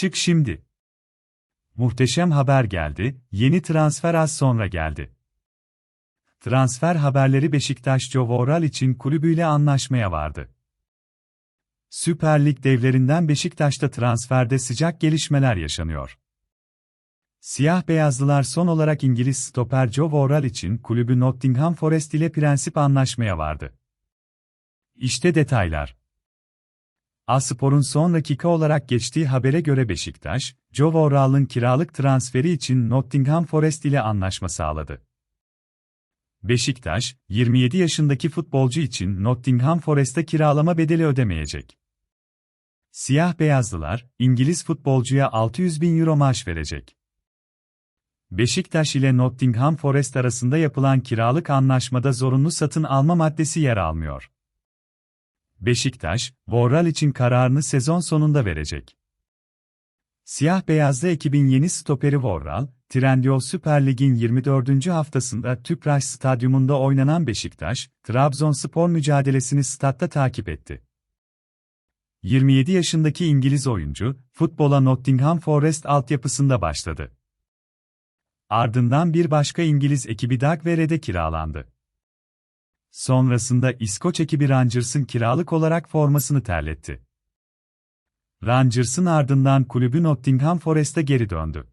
Çık şimdi. Muhteşem haber geldi, yeni transfer az sonra geldi. Transfer haberleri Beşiktaş Joe için kulübüyle anlaşmaya vardı. Süper Lig devlerinden Beşiktaş'ta transferde sıcak gelişmeler yaşanıyor. Siyah beyazlılar son olarak İngiliz stoper Joe Worrall için kulübü Nottingham Forest ile prensip anlaşmaya vardı. İşte detaylar. Aspor'un son dakika olarak geçtiği habere göre Beşiktaş, Joe Worrall'ın kiralık transferi için Nottingham Forest ile anlaşma sağladı. Beşiktaş, 27 yaşındaki futbolcu için Nottingham Forest'a kiralama bedeli ödemeyecek. Siyah beyazlılar, İngiliz futbolcuya 600 bin euro maaş verecek. Beşiktaş ile Nottingham Forest arasında yapılan kiralık anlaşmada zorunlu satın alma maddesi yer almıyor. Beşiktaş, Vorral için kararını sezon sonunda verecek. Siyah beyazlı ekibin yeni stoperi Vorral, Trendyol Süper Lig'in 24. haftasında Tüpraş Stadyumunda oynanan Beşiktaş, Trabzonspor mücadelesini statta takip etti. 27 yaşındaki İngiliz oyuncu, futbola Nottingham Forest altyapısında başladı. Ardından bir başka İngiliz ekibi Dagvere'de kiralandı. Sonrasında İskoç ekibi Rangers'ın kiralık olarak formasını terletti. Rangers'ın ardından kulübü Nottingham Forest'a geri döndü.